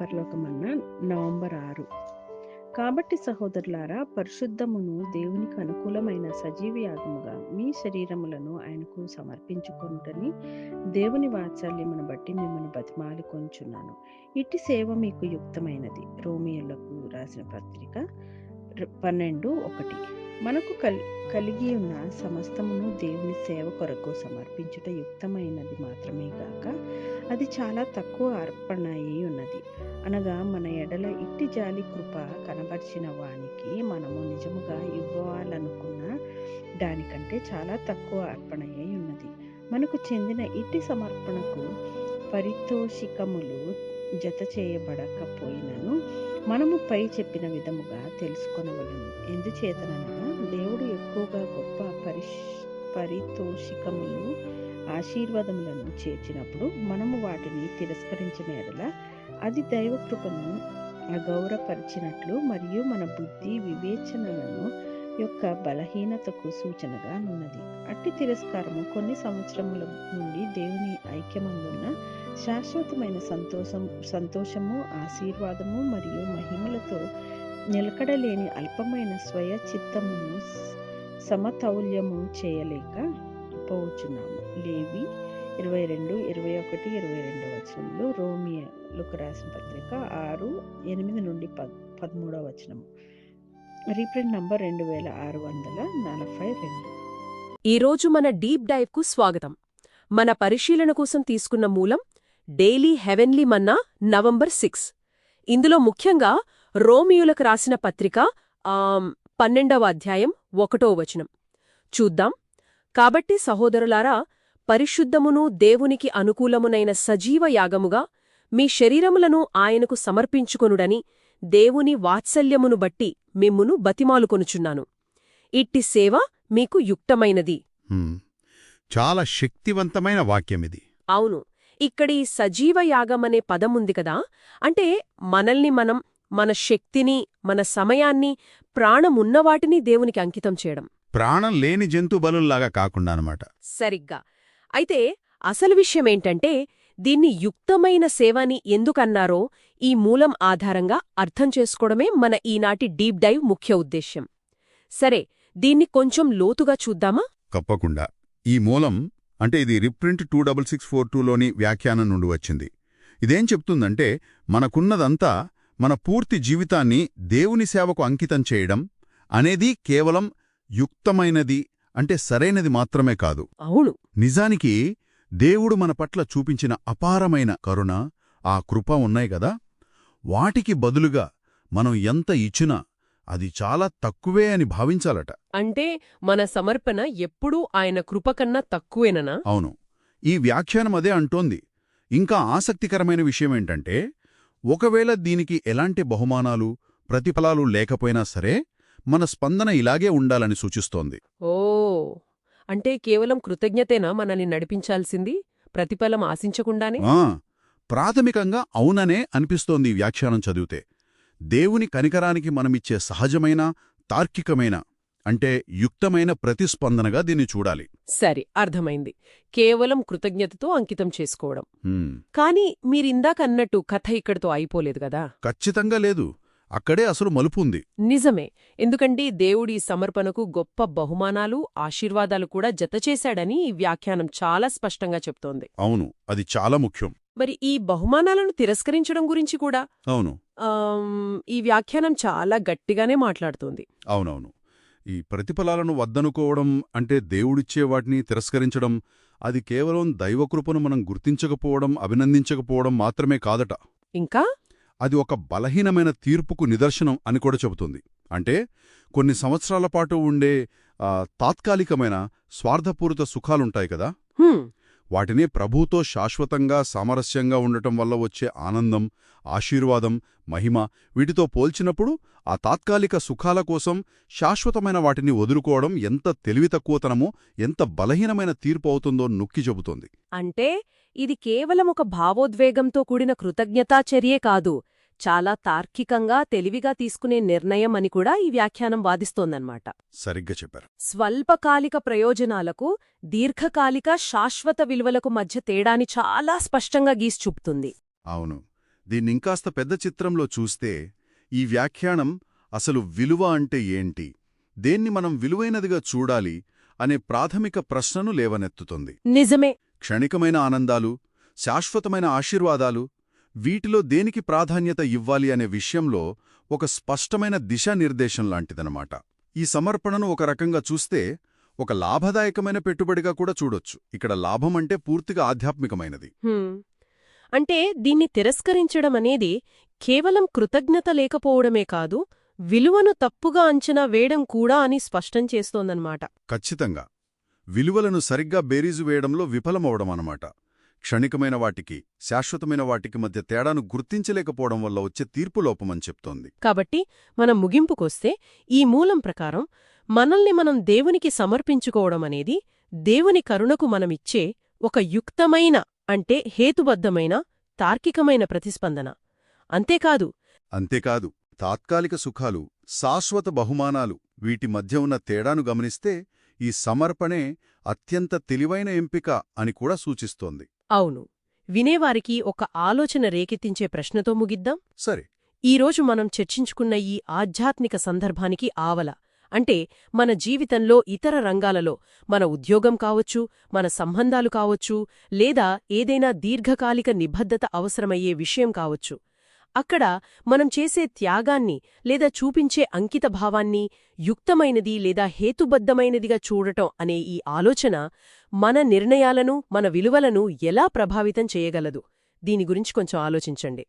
పరలోకమన్న November ఆరు కాబట్టి సహోదరులారా పరిశుద్ధమును దేవునికి అనుకూలమైన సజీవయాగముగా మీ శరీరములను ఆయనకు సమర్పించుకుంటని దేవుని వాత్సల్యమును బట్టి మిమ్మల్ని బతిమాలి కొంచున్నాను. ఇట్టి సేవ మీకు యుక్తమైనది. రోమియోలకు రాసిన పత్రిక పన్నెండు ఒకటి. మనకు కల్ కలిగి ఉన్న సమస్తమును దేవుని సేవ కొరకు సమర్పించుట యుక్తమైనది మాత్రమే కాక అది చాలా తక్కువ అర్పణ అయి ఉన్నది. అనగా మన ఎడల ఇట్టి జాలి కృప కనబరిచిన వానికి మనము నిజముగా ఇవ్వాలనుకున్న దానికంటే చాలా తక్కువ అర్పణ అయి ఉన్నది. మనకు చెందిన ఇట్టి సమర్పణకు పరితోషికములు జత చేయబడకపోయినను మనము పై చెప్పిన విధముగా తెలుసుకొనవలను. ఎందుచేతనగా దేవుడు ఎక్కువగా గొప్ప పరిష్ పరితోషికములు ఆశీర్వాదములను చేర్చినప్పుడు మనము వాటిని తిరస్కరించిన ఎడల అది దైవ కృపను అగౌరపరిచినట్లు మరియు మన బుద్ధి వివేచనలను యొక్క బలహీనతకు సూచనగా ఉన్నది అట్టి తిరస్కారము కొన్ని సంవత్సరముల నుండి దేవుని ఐక్యమందున్న శాశ్వతమైన సంతోషం సంతోషము ఆశీర్వాదము మరియు మహిమలతో నిలకడలేని అల్పమైన స్వయ చిత్తమును సమతౌల్యము చేయలేక పోవచ్చున్నాము లేవి ఇరవై రెండు ఇరవై ఒకటి ఇరవై రెండు వచనంలో రోమియోలకు రాసిన పత్రిక ఆరు ఎనిమిది నుండి పద్ పదమూడవ వచనము. రీప్రింట్ నంబర్ రెండు వేల ఆరు వందల నలభై రెండు. ఈరోజు మన డీప్ డైవ్కు స్వాగతం. మన పరిశీలన కోసం తీసుకున్న మూలం daily heavenly manna November six. ఇందులో ముఖ్యంగా రోమియోలకు రాసిన పత్రిక పన్నెండవ అధ్యాయం ఒకటో వచనం. చూద్దాం. కాబట్టి సహోదరులారా పరిశుద్ధమును దేవునికి అనుకూలమునైన సజీవ యాగముగా మీ శరీరములను ఆయనకు సమర్పించుకొనుడని దేవుని వాత్సల్యమును బట్టి మిమ్మును బతిమాలుకొనుచున్నాను. ఇట్టి సేవ మీకు యుక్తమైనది. చాలా శక్తివంతమైన వాక్యమిది. అవును. ఇక్కడి సజీవ యాగమనే పదముంది కదా? అంటే మనల్ని మనం మన శక్తిని మన సమయాన్ని ప్రాణమున్నవాటిని దేవునికి అంకితం చేయడం. ప్రాణం లేని జంతు బలుల్లాగా కాకుండా అనమాట సరిగ్గా. అయితే అసలు విషయమేంటంటే దీన్ని యుక్తమైన సేవని ఎందుకన్నారో ఈ మూలం ఆధారంగా అర్థం చేసుకోవడమే మన ఈనాటి డీప్ డైవ్ ముఖ్య ఉద్దేశ్యం. సరే దీన్ని కొంచెం లోతుగా చూద్దామా? కప్పకుండా ఈ మూలం అంటే ఇది reprint two double six four టూలోని వ్యాఖ్యానం నుండి వచ్చింది. ఇదేం చెప్తుందంటే మనకున్నదంతా మన పూర్తి జీవితాన్ని దేవుని సేవకు అంకితం చేయడం అనేది కేవలం యుక్తమైనది అంటే సరైనది మాత్రమే కాదు. అవును. నిజానికి దేవుడు మన పట్ల చూపించిన అపారమైన కరుణ ఆ కృప ఉన్నాయి గదా వాటికి బదులుగా మనం ఎంత ఇచ్చినా అది చాలా తక్కువే అని భావించాలట. అంటే మన సమర్పణ ఎప్పుడూ ఆయన కృపకన్నా తక్కువేననా? అవును. ఈ వ్యాఖ్యానం అదే అంటోంది. ఇంకా ఆసక్తికరమైన విషయమేంటంటే ఒకవేళ దీనికి ఎలాంటి బహుమానాలు ప్రతిఫలాలు లేకపోయినా సరే మన స్పందన ఇలాగే ఉండాలని సూచిస్తోంది. ఓ అంటే కేవలం కృతజ్ఞతేనా మనల్ని నడిపించాల్సింది? ప్రతిఫలం ఆశించకుండానే? ఆ ప్రాథమికంగా అవుననే అనిపిస్తోంది వ్యాఖ్యానం చదివితే. దేవుని కనికరానికి మనమిచ్చే సహజమైన తార్కికమైన అంటే యుక్తమైన ప్రతిస్పందనగా దీన్ని చూడాలి. సరే అర్థమైంది. కేవలం కృతజ్ఞతతో అంకితం చేసుకోవడం. కానీ మీరిందాకన్నట్టు కథ ఇక్కడితో అయిపోలేదు కదా? ఖచ్చితంగా లేదు. అక్కడే అసలు మలుపు ఉంది నిజమే. ఎందుకంటే దేవుడి సమర్పణకు గొప్ప బహుమానాలు ఆశీర్వాదాలు కూడా జతచేశాడని ఈ వ్యాఖ్యానం చాలా స్పష్టంగా చెప్తోంది. అవును అది చాలా ముఖ్యం. మరి ఈ బహుమానాలను తిరస్కరించడం గురించి కూడా? అవును. ఈ వ్యాఖ్యానం చాలా గట్టిగానే మాట్లాడుతోంది. అవునవును. ఈ ప్రతిఫలాలను వద్దనుకోవడం అంటే దేవుడిచ్చే వాటిని తిరస్కరించడం అది కేవలం దైవకృపను మనం గుర్తించకపోవడం అభినందించకపోవడం మాత్రమే కాదట. ఇంకా? అది ఒక బలహీనమైన తీర్పుకు నిదర్శనం అని కూడా చెబుతుంది. అంటే కొన్ని సంవత్సరాల పాటు ఉండే తాత్కాలికమైన స్వార్థపూరిత సుఖాలుంటాయి కదా? వాటిని ప్రభుతో శాశ్వతంగా సామరస్యంగా ఉండటం వల్ల వచ్చే ఆనందం ఆశీర్వాదం మహిమ వీటితో పోల్చినప్పుడు ఆ తాత్కాలిక సుఖాల కోసం శాశ్వతమైన వాటిని వదులుకోవడం ఎంత తెలివితక్కువతనమో ఎంత బలహీనమైన తీర్పు అవుతుందో నొక్కి చెబుతోంది. అంటే ఇది కేవలం ఒక భావోద్వేగంతో కూడిన కృతజ్ఞతాచర్యే కాదు. చాలా తార్కికంగా తెలివిగా తీసుకునే నిర్ణయం అని కూడా ఈ వ్యాఖ్యానం వాదిస్తోందన్నమాట. సరిగ్గా చెప్పారు. స్వల్పకాలిక ప్రయోజనాలకు దీర్ఘకాలిక శాశ్వత విలువలకు మధ్య తేడాని చాలా స్పష్టంగా గీసి చూపుతుంది. అవును. దీన్నింకాస్త పెద్ద చిత్రంలో చూస్తే ఈ వ్యాఖ్యానం అసలు విలువ అంటే ఏంటి? దేన్ని మనం విలువైనదిగా చూడాలి అనే ప్రాథమిక ప్రశ్నను లేవనెత్తుతుంది. నిజమే. క్షణికమైన ఆనందాలు శాశ్వతమైన ఆశీర్వాదాలు వీటిలో దేనికి ప్రాధాన్యత ఇవ్వాలి అనే విషయంలో ఒక స్పష్టమైన దిశానిర్దేశం లాంటిదనమాట ఈ సమర్పణను ఒక రకంగా చూస్తే ఒక లాభదాయకమైన పెట్టుబడిగా కూడా చూడొచ్చు. ఇక్కడ లాభం అంటే పూర్తిగా ఆధ్యాత్మికమైనది. అంటే దీన్ని తిరస్కరించడం అనేది కేవలం కృతజ్ఞత లేకపోవడమే కాదు విలువను తప్పుగా అంచనా వేయడం కూడా అని స్పష్టం చేస్తోందన్నమాట. ఖచ్చితంగా. విలువలను సరిగ్గా బేరీజు వేయడంలో విఫలమవడం అన్నమాట క్షణికమైన వాటికి శాశ్వతమైన వాటికి మధ్య తేడాను గుర్తించలేకపోవడం వల్ల వచ్చే తీర్పులోపమని చెప్తోంది. కాబట్టి మనం ముగింపుకొస్తే ఈ మూలం ప్రకారం మనల్ని మనం దేవునికి సమర్పించుకోవడం అనేది దేవుని కరుణకు మనమిచ్చే ఒక యుక్తమైన అంటే హేతుబద్ధమైన తార్కికమైన ప్రతిస్పందన. అంతేకాదు అంతేకాదు తాత్కాలిక సుఖాలు శాశ్వత బహుమానాలు వీటి మధ్య ఉన్న తేడాను గమనిస్తే ఈ సమర్పణే అత్యంత తెలివైన ఎంపిక అని కూడా సూచిస్తోంది. అవును. వినేవారికి ఒక ఆలోచన రేకెత్తించే ప్రశ్నతో ముగిద్దాం. సరే. ఈరోజు మనం చర్చించుకున్న ఈ ఆధ్యాత్మిక సందర్భానికి ఆవల. అంటే మన జీవితంలో ఇతర రంగాలలో మన ఉద్యోగం కావచ్చు మన సంబంధాలు కావచ్చు లేదా ఏదైనా దీర్ఘకాలిక నిబద్ధత అవసరమయ్యే విషయం కావచ్చు. అక్కడ మనం చేసే త్యాగాన్ని లేదా చూపించే అంకితభావాన్ని యుక్తమైనది లేదా హేతుబద్ధమైనదిగా చూడటం అనే ఈ ఆలోచన మన నిర్ణయాలను మన విలువలను ఎలా ప్రభావితం చేయగలదు? దీని గురించి కొంచెం ఆలోచించండి.